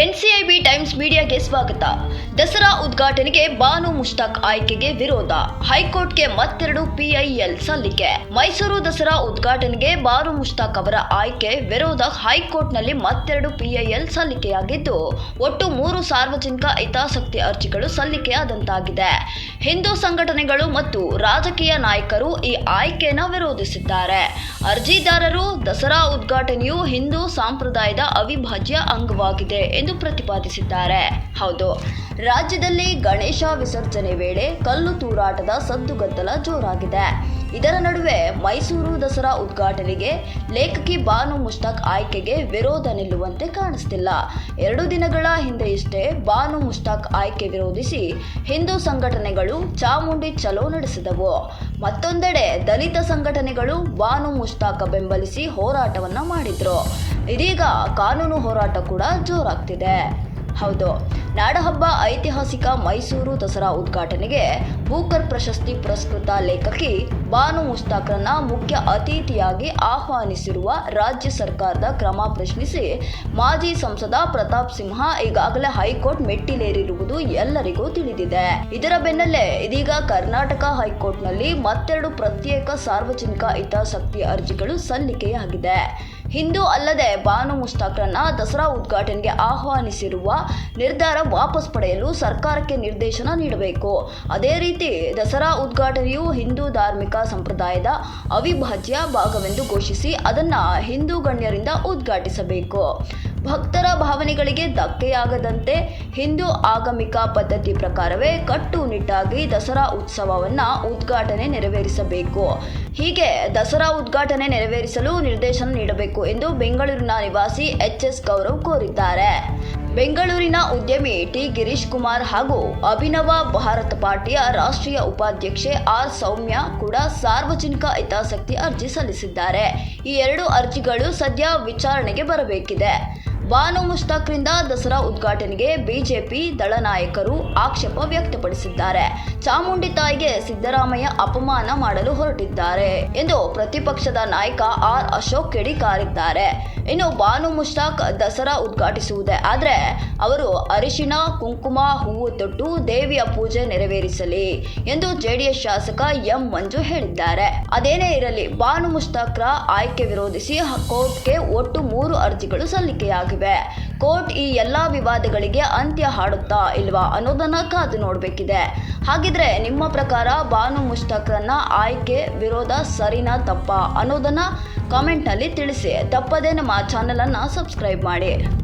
NCIB times ಮೀಡಿಯಾಗೆ ಸ್ವಾಗತ. ದಸರಾ ಉದ್ಘಾಟನೆಗೆ ಬಾನು ಮುಷ್ತಾಕ್ ಆಯ್ಕೆಗೆ ವಿರೋಧ. ಹೈಕೋರ್ಟ್ಗೆ ಮತ್ತೆರಡು ಪಿಐಎಲ್ ಸಲ್ಲಿಕೆ. ಮೈಸೂರು ದಸರಾ ಉದ್ಘಾಟನೆಗೆ ಬಾನು ಮುಷ್ತಾಕ್ ಅವರ ಆಯ್ಕೆ ವಿರೋಧ ಹೈಕೋರ್ಟ್ನಲ್ಲಿ ಮತ್ತೆರಡು ಪಿಐಎಲ್ ಸಲ್ಲಿಕೆಯಾಗಿದ್ದು, ಒಟ್ಟು ಮೂರು ಸಾರ್ವಜನಿಕ ಹಿತಾಸಕ್ತಿ ಅರ್ಜಿಗಳು ಸಲ್ಲಿಕೆಯಾದಂತಾಗಿದೆ. ಹಿಂದೂ ಸಂಘಟನೆಗಳು ಮತ್ತು ರಾಜಕೀಯ ನಾಯಕರು ಈ ಆಯ್ಕೆಯನ್ನು ವಿರೋಧಿಸಿದ್ದಾರೆ. ಅರ್ಜಿದಾರರು ದಸರಾ ಉದ್ಘಾಟನೆಯು ಹಿಂದೂ ಸಂಪ್ರದಾಯದ ಅವಿಭಾಜ್ಯ ಅಂಗವಾಗಿದೆ ಎಂದು ಪ್ರತಿಪಾದಿಸಿದ್ದಾರೆ. ಹೌದು, ರಾಜ್ಯದಲ್ಲಿ ಗಣೇಶ ವಿಸರ್ಜನೆ ವೇಳೆ ಕಲ್ಲು ತೂರಾಟದ ಸದ್ದುಗದ್ದಲ ಜೋರಾಗಿದೆ. ಇದರ ನಡುವೆ ಮೈಸೂರು ದಸರಾ ಉದ್ಘಾಟನೆಗೆ ಲೇಖಕಿ ಬಾನು ಮುಷ್ತಾಕ್ ಆಯ್ಕೆಗೆ ವಿರೋಧ ನಿಲ್ಲುವಂತೆ ಕಾಣಿಸ್ತಿಲ್ಲ. ಎರಡು ದಿನಗಳ ಹಿಂದೆಯಷ್ಟೇ ಬಾನು ಮುಷ್ತಾಕ್ ಆಯ್ಕೆ ವಿರೋಧಿಸಿ ಹಿಂದೂ ಸಂಘಟನೆಗಳು ಚಾಮುಂಡಿ ಚಲೋ ನಡೆಸಿದವು. ಮತ್ತೊಂದೆಡೆ ದಲಿತ ಸಂಘಟನೆಗಳು ಬಾನು ಮುಷ್ತಾಕ ಬೆಂಬಲಿಸಿ ಹೋರಾಟವನ್ನು ಮಾಡಿದ್ರು. ಇದೀಗ ಕಾನೂನು ಹೋರಾಟ ಕೂಡ ಜೋರಾಗ್ತಿದೆ. ಹೌದು. ನಾಡಹಬ್ಬ ಐತಿಹಾಸಿಕ ಮೈಸೂರು ದಸರಾ ಉದ್ಘಾಟನೆಗೆ ಬೂಕರ್ ಪ್ರಶಸ್ತಿ ಪುರಸ್ಕೃತ ಲೇಖಕಿ ಬಾನು ಮುಸ್ತಾಕ್ರನ್ನ ಮುಖ್ಯ ಅತಿಥಿಯಾಗಿ ಆಹ್ವಾನಿಸಿರುವ ರಾಜ್ಯ ಸರ್ಕಾರದ ಕ್ರಮ ಪ್ರಶ್ನಿಸಿ ಮಾಜಿ ಸಂಸದ ಪ್ರತಾಪ್ ಸಿಂಹ ಈಗಾಗಲೇ ಹೈಕೋರ್ಟ್ ಮೆಟ್ಟಿಲೇರಿರುವುದು ಎಲ್ಲರಿಗೂ ತಿಳಿದಿದೆ. ಇದರ ಬೆನ್ನಲ್ಲೇ ಇದೀಗ ಕರ್ನಾಟಕ ಹೈಕೋರ್ಟ್ನಲ್ಲಿ ಮತ್ತೆರಡು ಪ್ರತ್ಯೇಕ ಸಾರ್ವಜನಿಕ ಹಿತಾಸಕ್ತಿ ಅರ್ಜಿಗಳು ಸಲ್ಲಿಕೆಯಾಗಿದೆ. ಹಿಂದೂ ಅಲ್ಲದೆ ಬಾನು ಮುಸ್ತಾಕ್ರನ್ನ ದಸರಾ ಉದ್ಘಾಟನೆಗೆ ಆಹ್ವಾನಿಸಿರುವ ನಿರ್ಧಾರ ವಾಪಸ್ ಪಡೆಯಲು ಸರ್ಕಾರಕ್ಕೆ ನಿರ್ದೇಶನ ನೀಡಬೇಕು. ಅದೇ ರೀತಿ ದಸರಾ ಉದ್ಘಾಟನೆಯು ಹಿಂದೂ ಧಾರ್ಮಿಕ ಸಂಪ್ರದಾಯದ ಅವಿಭಾಜ್ಯ ಭಾಗವೆಂದು ಘೋಷಿಸಿ ಅದನ್ನ ಹಿಂದೂ ಗಣ್ಯರಿಂದ ಉದ್ಘಾಟಿಸಬೇಕು. ಭಕ್ತರ ಭಾವನೆಗಳಿಗೆ ಧಕ್ಕೆಯಾಗದಂತೆ ಹಿಂದೂ ಆಗಮಿಕ ಪದ್ಧತಿ ಪ್ರಕಾರವೇ ಕಟ್ಟುನಿಟ್ಟಾಗಿ ದಸರಾ ಉತ್ಸವವನ್ನ ಉದ್ಘಾಟನೆ ನೆರವೇರಿಸಬೇಕು. ಹೀಗೆ ದಸರಾ ಉದ್ಘಾಟನೆ ನೆರವೇರಿಸಲು ನಿರ್ದೇಶನ ನೀಡಬೇಕು ಎಂದು ಬೆಂಗಳೂರಿನ ನಿವಾಸಿ ಎಚ್ ಎಸ್ ಗೌರವ್ ಕೋರಿದ್ದಾರೆ. ಬೆಂಗಳೂರಿನ ಉದ್ಯಮಿ ಟಿ ಗಿರೀಶ್ ಕುಮಾರ್ ಹಾಗೂ ಅಭಿನವ ಭಾರತ ಪಾರ್ಟಿಯ ರಾಷ್ಟ್ರೀಯ ಉಪಾಧ್ಯಕ್ಷೆ ಆರ್ ಸೌಮ್ಯ ಕೂಡ ಸಾರ್ವಜನಿಕ ಹಿತಾಸಕ್ತಿ ಅರ್ಜಿ ಸಲ್ಲಿಸಿದ್ದಾರೆ. ಈ ಎರಡು ಅರ್ಜಿಗಳು ಸದ್ಯ ವಿಚಾರಣೆಗೆ ಬರಬೇಕಿದೆ. ಬಾನು ಮುಷ್ತಾಕ್ರಿಂದ ದಸರಾ ಉದ್ಘಾಟನೆಗೆ ಬಿಜೆಪಿ ದಳ ನಾಯಕರು ಆಕ್ಷೇಪ ವ್ಯಕ್ತಪಡಿಸಿದ್ದಾರೆ. ಚಾಮುಂಡಿ ತಾಯಿಗೆ ಸಿದ್ದರಾಮಯ್ಯ ಅಪಮಾನ ಮಾಡಲು ಹೊರಟಿದ್ದಾರೆ ಎಂದು ಪ್ರತಿಪಕ್ಷದ ನಾಯಕ ಆರ್ ಅಶೋಕ್ ಕಿಡಿಕಾರಿದ್ದಾರೆ. ಇನ್ನು ಬಾನು ಮುಷ್ತಾಕ್ ದಸರಾ ಉದ್ಘಾಟಿಸುವುದೇ ಆದರೆ ಅವರು ಅರಿಶಿನ ಕುಂಕುಮ, ಹೂವು ತೊಟ್ಟು ದೇವಿಯ ಪೂಜೆ ನೆರವೇರಿಸಲಿ ಎಂದು ಜೆಡಿಎಸ್ ಶಾಸಕ ಎಂ ಮಂಜು ಹೇಳಿದ್ದಾರೆ. ಅದೇನೇ ಇರಲಿ, ಬಾನು ಮುಷ್ತಾಕ್ರ ಆಯ್ಕೆ ವಿರೋಧಿಸಿ ಕೋರ್ಟ್ಗೆ ಒಟ್ಟು ಮೂರು ಅರ್ಜಿಗಳು ಸಲ್ಲಿಕೆಯಾಗಿವೆ. ಕೋರ್ಟ್ ಈ ಎಲ್ಲ ವಿವಾದಗಳಿಗೆ ಅಂತ್ಯ ಹಾಡುತ್ತಾ ಇಲ್ವಾ ಅನ್ನೋದನ್ನ ಕಾದು ನೋಡಬೇಕಿದೆ. ಹಾಗಿದ್ರೆ ನಿಮ್ಮ ಪ್ರಕಾರ ಬಾನು ಮುಷ್ತಾಕ್ರನ್ನ ಆಯ್ಕೆ ವಿರೋಧ ಸರಿನಾ ತಪ್ಪಾ ಅನ್ನೋದನ್ನ ಕಾಮೆಂಟ್ನಲ್ಲಿ ತಿಳಿಸಿ. ತಪ್ಪದೇ ನಮ್ಮ ಚಾನಲನ್ನು ಸಬ್ಸ್ಕ್ರೈಬ್ ಮಾಡಿ.